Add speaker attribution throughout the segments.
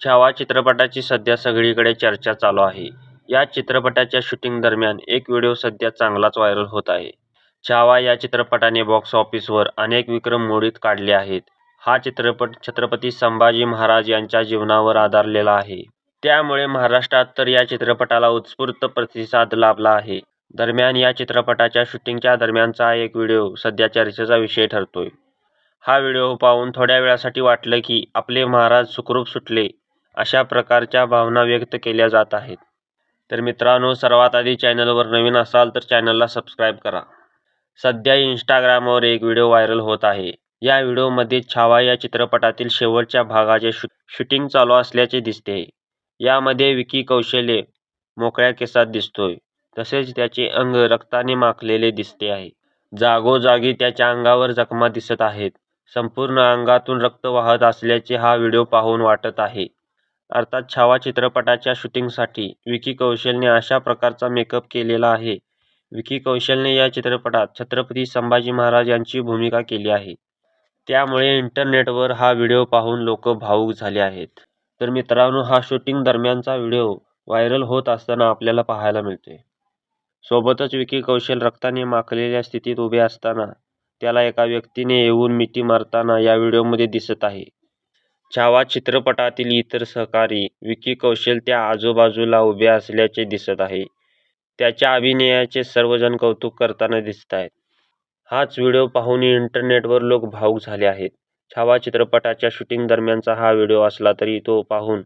Speaker 1: छावा चित्रपटाची सध्या सगळीकडे चर्चा चालू आहे. या चित्रपटाच्या शूटिंग दरम्यान एक व्हिडिओ सध्या चांगलाच व्हायरल होत आहे. छावा या चित्रपटाने बॉक्स ऑफिसवर अनेक विक्रम मोडीत काढले आहेत. हा चित्रपट छत्रपती संभाजी महाराज यांच्या जीवनावर आधारलेला आहे. त्यामुळे महाराष्ट्रात तर या चित्रपटाला उत्स्फूर्त प्रतिसाद लाभला आहे. दरम्यान या चित्रपटाच्या शूटिंगच्या दरम्यानचा एक व्हिडिओ सध्या चर्चेचा विषय ठरतोय. हा व्हिडिओ पाहून थोड्या वेळासाठी वाटलं की आपले महाराज सुखरूप सुटले अशा प्रकारच्या भावना व्यक्त केल्या जात आहेत. तर मित्रांनो सर्वात आधी चॅनलवर नवीन असाल तर चॅनलला सबस्क्राईब करा. सध्या इंस्टाग्रामवर एक व्हिडिओ व्हायरल होत आहे. या व्हिडिओमध्ये छावा या चित्रपटातील शेवटच्या भागाचे शूटिंग चालू असल्याचे दिसते यामध्ये विकी कौशल्य मोकळ्या केसात दिसतोय. तसेच त्याचे अंग रक्ताने माखलेले दिसते आहे. जागोजागी त्याच्या अंगावर जखमा दिसत आहेत. संपूर्ण अंगातून रक्त वाहत असल्याचे हा व्हिडिओ पाहून वाटत आहे. अर्थात छावा चित्रपटाच्या शूटिंगसाठी विकी कौशलने अशा प्रकारचा मेकअप केलेला आहे. विकी कौशलने या चित्रपटात छत्रपती संभाजी महाराज यांची भूमिका केली आहे. त्यामुळे इंटरनेटवर हा व्हिडिओ पाहून लोक भावूक झाले आहेत. तर मित्रांनो हा शूटिंग दरम्यानचा व्हिडिओ व्हायरल होत असताना आपल्याला पाहायला मिळतोय. सोबतच विकी कौशल रक्ताने माखलेल्या स्थितीत उभे असताना त्याला एका व्यक्तीने येऊन मिठी मारताना या व्हिडिओमध्ये दिसत आहे. छावा चित्रपटातील इतर सहकारी विकी कौशल त्या आजूबाजूला उभे असल्याचे दिसत आहे. त्याच्या अभिनयाचे सर्वजण कौतुक करताना दिसत आहेत हाच व्हिडिओ पाहून इंटरनेटवर लोक भावूक झाले आहेत. छावा चित्रपटाच्या शूटिंग दरम्यानचा हा व्हिडिओ असला तरी तो पाहून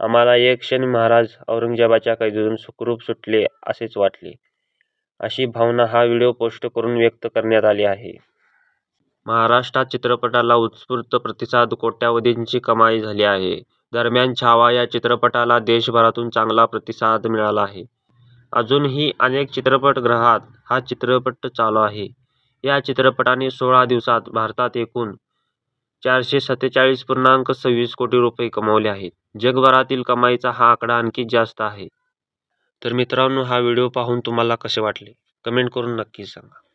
Speaker 1: आम्हाला एक क्षण महाराज औरंगजेबाच्या कैदेतून सुखरूप सुटले असेच वाटले, अशी भावना हा व्हिडिओ पोस्ट करून व्यक्त करण्यात आली आहे. महाराष्ट्रात चित्रपटाला उत्स्फूर्त प्रतिसाद कोट्यवधींची कमाई झाली आहे. दरम्यान छावा या चित्रपटाला देशभरातून चांगला प्रतिसाद मिळाला आहे. अजूनही अनेक चित्रपटगृहात हा चित्रपट चालू आहे. या चित्रपटाने सोळा दिवसात भारतात एकूण चारशे सत्तेचाळीस पूर्णांक सव्वीस कोटी रुपये कमावले आहेत. जगभरातील कमाईचा हा आकडा आणखी जास्त आहे. तर मित्रांनो हा व्हिडिओ पाहून तुम्हाला कसे वाटले कमेंट करून नक्की सांगा.